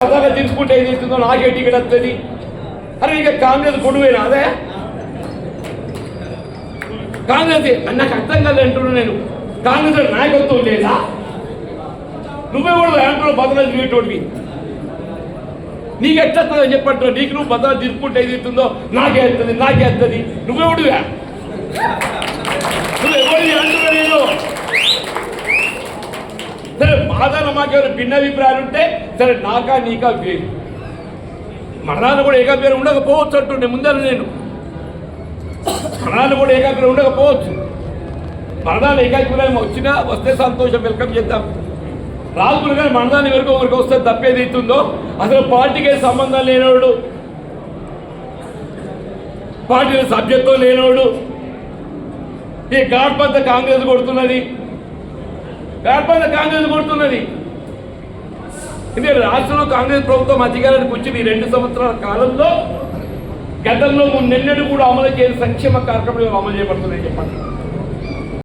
పదాలు తీసుకుంటే ఏదైతుందో అవుతుందో నాకే టికెట్ వస్తుంది. అరే ఇక కాంగ్రెస్ గొడవేనా అదే కాంగ్రెస్ నాకు అర్థం కాదు అంటున్నాను నేను. కాంగ్రెస్ నాయకత్వం లేదా? నువ్వే కూడా అంటున్నావు బదలు తిరిగేటోడివి. నీకు ఎట్లా చెప్పట్టు నీకు నువ్వు బదలు తీసుకుంటే ఏదైతుందో నాకే వస్తుంది నాకే వస్తుంది. నువ్వే ఉడివా నువ్వు ఎవరు అంటున్నా నేను సరే మాకు మాకేమైనా భిన్న అభిప్రాయాలు ఉంటే సరే నాకా నీకా వేరు. మరణాలు కూడా ఏకాభిప్రాయం ఉండకపోవచ్చు అంటుండే ముందర నేను. మరణాలు కూడా ఏకాభిప్రాయం ఉండకపోవచ్చు. మరణాలు ఏకాభిప్రాయం వచ్చినా వస్తే సంతోషం వెల్కమ్ చేద్దాం. రాజులు కానీ మరణాన్ని వరకు ఒకరికి వస్తే తప్పేది అవుతుందో అసలు పార్టీకి సంబంధం లేనివాడు పార్టీ సభ్యత్వం లేనివాడు ఈ గాడ్ పెద్ద కాంగ్రెస్ కొడుతున్నది. వ్యాపార కాంగ్రెస్ కొడుతున్నది. ఇది రాష్ట్రంలో కాంగ్రెస్ ప్రభుత్వం అధికారానికి వచ్చిన ఈ రెండు సంవత్సరాల కాలంలో. గతంలో మొన్నెన్నడూ కూడా అమలు చేయని సంక్షేమ కార్యక్రమాలు అమలు చేయబడుతున్నాయి చెప్పండి.